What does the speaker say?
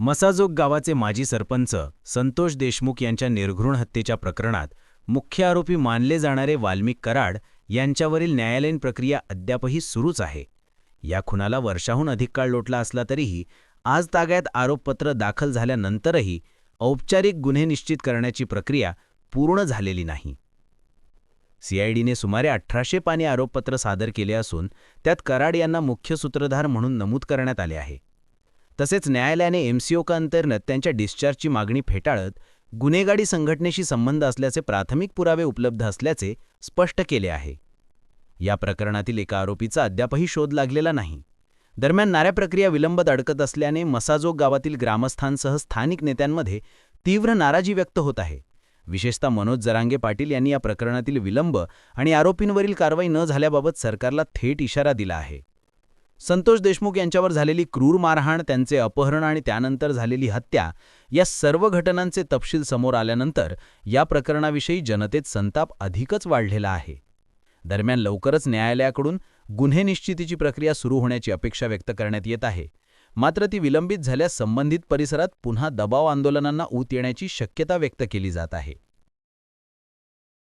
मसाजोग गावाचे माजी सरपंच संतोष देशमुख यांच्या निर्घृण हत्येच्या प्रकरणात मुख्य आरोपी मानले जाणारे वाल्मिक कराड यांच्यावरील न्यायालयीन प्रक्रिया अद्यापही सुरूच आहे. या खुनाला वर्षाहून अधिक काळ लोटला असला तरीही आज ताग्यात आरोपपत्र दाखल झाल्यानंतरही औपचारिक गुन्हे निश्चित करण्याची प्रक्रिया पूर्ण झालेली नाही. सीआयडीने सुमारे अठराशे पाने आरोपपत्र सादर केले असून त्यात कराड यांना मुख्य सूत्रधार म्हणून नमूद करण्यात आले आहे. तसेच न्यायालयाने एमसीओका अंतर्गत त्यांच्या डिस्चार्जची मागणी फेटाळत गुन्हेगारी संघटनेशी संबंध असल्याचे प्राथमिक पुरावे उपलब्ध असल्याचे स्पष्ट केले आहे. या प्रकरणातील एका आरोपीचा अद्यापही शोध लागलेला नाही. दरम्यान नाऱ्या प्रक्रिया विलंबत अडकत असल्याने मसाजोग गावातील ग्रामस्थांसह स्थानिक नेत्यांमध्ये तीव्र नाराजी व्यक्त होत आहे. विशेषतः मनोज जरांगे पाटील यांनी या प्रकरणातील विलंब आणि आरोपींवरील कारवाई न झाल्याबाबत सरकारला थेट इशारा दिला आहे. संतोष देशमुख यांच्यावर झालेली क्रूर मारहाण त्यांचे अपहरण आणि त्यानंतर झालेली हत्या या सर्व घटनांचे तपशील समोर आल्यानंतर या प्रकरणाविषयी जनतेत संताप अधिकच वाढलेला आहे. दरम्यान लवकरच न्यायालयाकडून गुन्हे निश्चितीची प्रक्रिया सुरू होण्याची अपेक्षा व्यक्त करण्यात येत आहे. मात्र ती विलंबित झाल्यास संबंधित परिसरात पुन्हा दबाव आंदोलनांना ऊत येण्याची शक्यता व्यक्त केली जात आहे.